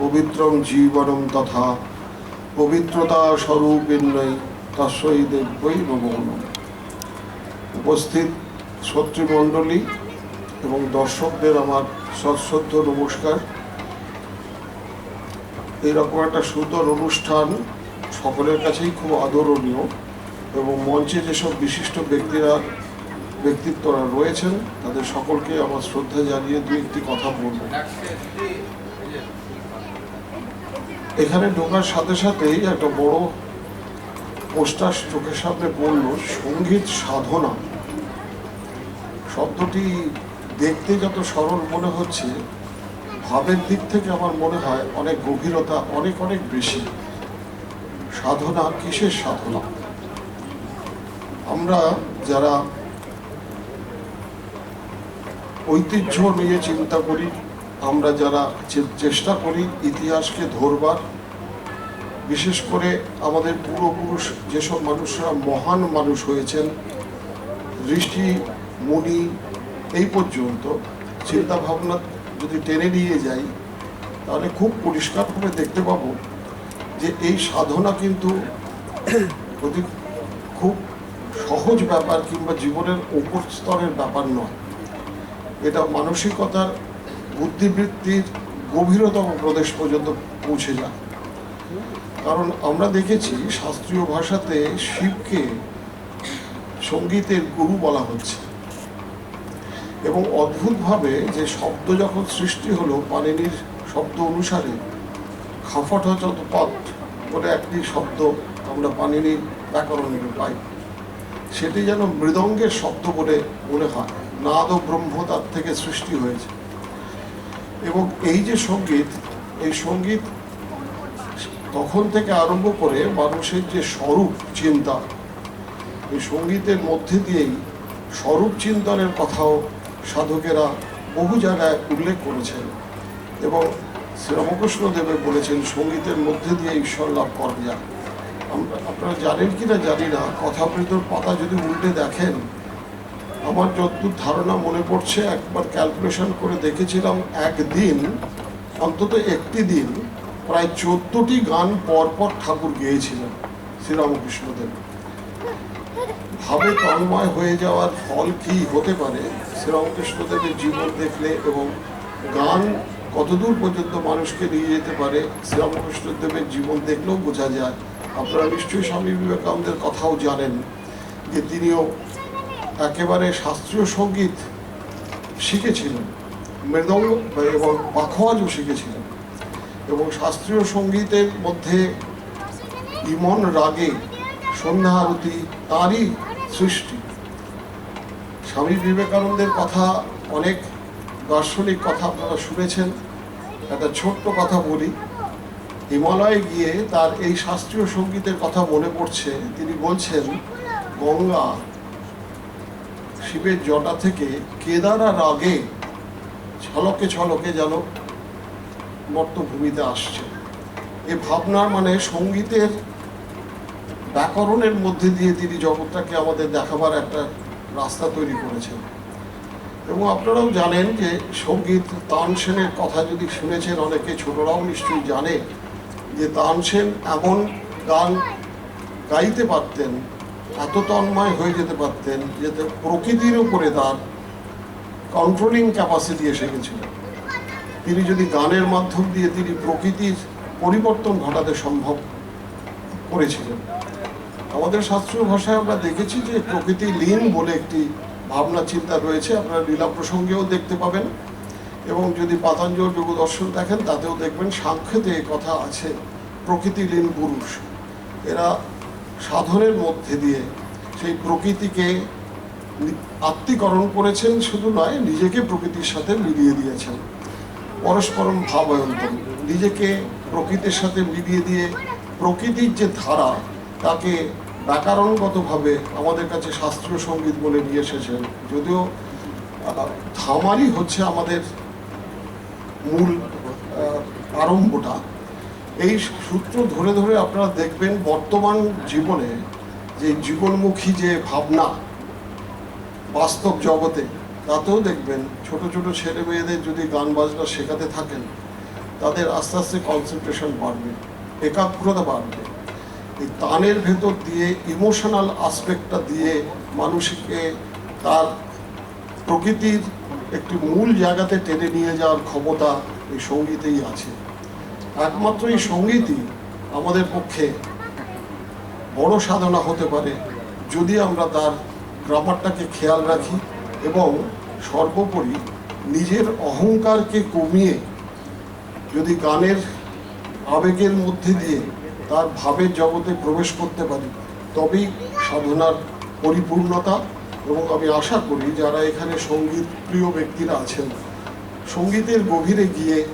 পবিত্রম জীবনম তথা পবিত্রতা স্বরূপিণ্যই তস্যই দেব্যই নমঃ উপস্থিত শত্রুমণ্ডলী এবং দর্শকদের আমার সশ্রদ্ধ নমস্কার। এইরকম একটা সুন্দর অনুষ্ঠান সকলের কাছেই খুব আদরণীয় এবং মঞ্চে যেসব বিশিষ্ট ব্যক্তিরা ব্যক্তিত্বরা রয়েছেন, তাদের সকলকে আমার শ্রদ্ধা জানিয়ে দু একটি কথা বলব। এখানে ঢোকার সাথে সাথেই একটা বড় পোস্টার চোখের সামনে পড়ল, সংগীত সাধনা। শব্দটি দেখতে যত সরল মনে হচ্ছে, ভাবের দিক থেকে আমার মনে হয় অনেক গভীরতা, অনেক অনেক বেশি। সাধনা, কিসের সাধনা? আমরা যারা ঐতিহ্য নিয়ে চিন্তা করি আমরা যারা চেষ্টা করি ইতিহাসকে ধরবার, বিশেষ করে আমাদের পূর্বপুরুষ যেসব মানুষরা মহান মানুষ হয়েছেন, ঋষি, মুনি, এই পর্যন্ত চিন্তা ভাবনা যদি টেনে নিয়ে যাই, তাহলে খুব পরিষ্কারভাবে দেখতে পাবো যে এই সাধনা কিন্তু অতি খুব সহজ ব্যাপার কিংবা জীবনের উপর স্তরের ব্যাপার নয়। এটা মানসিকতার বুদ্ধিবৃত্তির গভীরতম প্রদেশ পর্যন্ত পৌঁছে যায় কারণ আমরা দেখেছি শাস্ত্রীয় ভাষাতে শিবকে সঙ্গীতের গুরু বলা হচ্ছে। এবং অদ্ভুতভাবে যে শব্দ যখন সৃষ্টি হলো, পানিনির শব্দ অনুসারে খাফট পথ বলে একটি শব্দ আমরা পানিনির ব্যাকরণে পাই, সেটি যেন মৃদঙ্গের শব্দ বলে মনে হয়। নাদ ও ব্রহ্ম তার থেকে সৃষ্টি হয়েছে। এবং এই যে সংগীত, এই সংগীত তখন থেকে আরম্ভ করে মানুষের যে স্বরূপ চিন্তা, এই সঙ্গীতের মধ্যে দিয়েই স্বরূপ চিন্তনের কথাও সাধকেরা বহু জায়গায় উল্লেখ করেছেন এবং শ্রীরামকৃষ্ণ দেবে বলেছেন, সঙ্গীতের মধ্যে দিয়ে ঈশ্বর লাভ করা যায় আপনারা জানেন কি না জানি না কথামৃতর পাতা যদি উল্টে দেখেন আমার যতদূর ধারণা মনে পড়ছে, একবার ক্যালকুলেশন করে দেখেছিলাম, একদিন, অন্তত একটি দিন, প্রায় চোদ্দটি গান পর পর ঠাকুর গেয়েছিলেন শ্রীরামকৃষ্ণদেব। ভাবে তন্ময় হয়ে যাওয়ার ফল কি হতে পারে, শ্রীরামকৃষ্ণদেবের জীবন দেখলে এবং গান কতদূর পর্যন্ত মানুষকে নিয়ে যেতে পারে, শ্রীরামকৃষ্ণদেবের জীবন দেখলেও বোঝা যায়। আপনারা নিশ্চয়ই স্বামী বিবেকানন্দের কথাও জানেন যে তিনিও একেবারে শাস্ত্রীয় সংগীত শিখেছিলেন। মৃদঙ্গ এবং পাখোয়াজও শিখেছিলেন। এবং শাস্ত্রীয় সঙ্গীতের মধ্যে ইমন রাগে সন্ধ্যা আরতি তারই সৃষ্টি। স্বামী বিবেকানন্দের কথা অনেক দার্শনিক কথা আপনারা শুনেছেন। একটা ছোট্ট কথা বলি। হিমালয়ে গিয়ে তার এই শাস্ত্রীয় সঙ্গীতের কথা মনে পড়ছে। তিনি বলছেন, গঙ্গা শিবের জটা থেকে কেদারা রাগে ছলকে ছলকে যেন মর্তভূমিতে আসছে। এ ভাবনার মানে সঙ্গীতের ব্যাকরণের মধ্যে দিয়ে তিনি জগৎটাকে আমাদের দেখাবার একটা রাস্তা তৈরি করেছেন। এবং আপনারাও জানেন যে সংগীত তানসেনের কথা যদি শুনেছেন, অনেকে ছোটরাও নিশ্চয়ই জানে যে তানসেন এমন গান গাইতে পারতেন এত তন্ময় হয়ে যেতে পারতেন যে প্রকৃতির উপরে তার কন্ট্রোলিং ক্যাপাসিটি এসে গেছিল। তিনি যদি গানের মাধ্যম দিয়ে তিনি প্রকৃতির পরিবর্তন ঘটাতে সম্ভব করেছিলেন। আমাদের শাস্ত্রীয় ভাষায় আমরা দেখেছি যে প্রকৃতি লীন বলে একটি ভাবনা চিন্তা রয়েছে। আপনারা লীলা প্রসঙ্গেও দেখতে পাবেন এবং যদি পাতাঞ্জল যোগ দর্শন দেখেন, তাতেও দেখবেন সাংখ্যতে কথা আছে। প্রকৃতি লীন পুরুষ। এরা সাধনের মধ্যে দিয়ে সেই প্রকৃতিকে আত্মীকরণ করেছেন শুধু নয় নিজেকে প্রকৃতির সাথে মিলিয়ে দিয়েছেন। পরস্পরম ভাবায়ন্তন নিজেকে প্রকৃতির সাথে মিলিয়ে দিয়ে প্রকৃতির যে ধারা তাকে ব্যাকরণগতভাবে আমাদের কাছে শাস্ত্রীয় সংগীত বলে নিয়ে এসেছেন। যদিও আহ, ধামারই হচ্ছে আমাদের মূল আরম্ভটা। এই সূত্র ধরে ধরে আপনারা দেখবেন বর্তমান জীবনে যে জীবনমুখী যে ভাবনা বাস্তব জগতে, তাতেও দেখবেন ছোট ছোট ছেলে মেয়েদের যদি গান বাজনা শেখাতে থাকেন, তাদের আস্তে আস্তে কনসেন্ট্রেশন বাড়বে, একাগ্রতা বাড়বে। এই তানের ভেতর দিয়ে ইমোশনাল আসপেক্টটা দিয়ে মানুষকে তার প্রকৃতির একটি মূল জায়গাতে টেনে নিয়ে যাওয়ার ক্ষমতা এই সঙ্গীতেই আছে। একমাত্র এই সঙ্গীতই আমাদের পক্ষে বড় সাধনা হতে পারে যদি আমরা তার গ্রামারটাকে খেয়াল রাখি এবং সর্বোপরি নিজের অহংকারকে কমিয়ে যদি গানের আবেগের মধ্যে দিয়ে তার ভাবের জগতে প্রবেশ করতে পারি, তবেই সাধনার পরিপূর্ণতা এবং আমি আশা করি যারা এখানে সংগীত প্রিয় ব্যক্তিরা আছেন, সঙ্গীতের গভীরে গিয়ে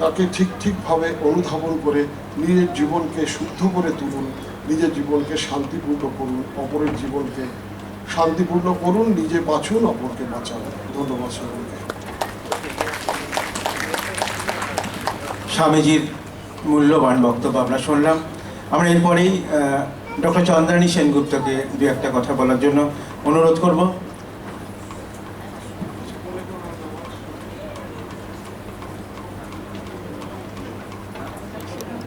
তাকে ঠিক ঠিকভাবে অনুধাবন করে নিজের জীবনকে শুদ্ধ করে তুলুন, নিজের জীবনকে শান্তিপূর্ণ করুন, অপরের জীবনকে শান্তিপূর্ণ করুন, নিজে বাঁচুন, অপরকে বাঁচান। ধন্যবাদ সকলকে। স্বামীজির মূল্যবান বক্তব্য আমরা শুনলাম। আমরা এরপরেই ডক্টর চন্দ্রানী সেনগুপ্তকে দু একটা কথা বলার জন্য অনুরোধ করব।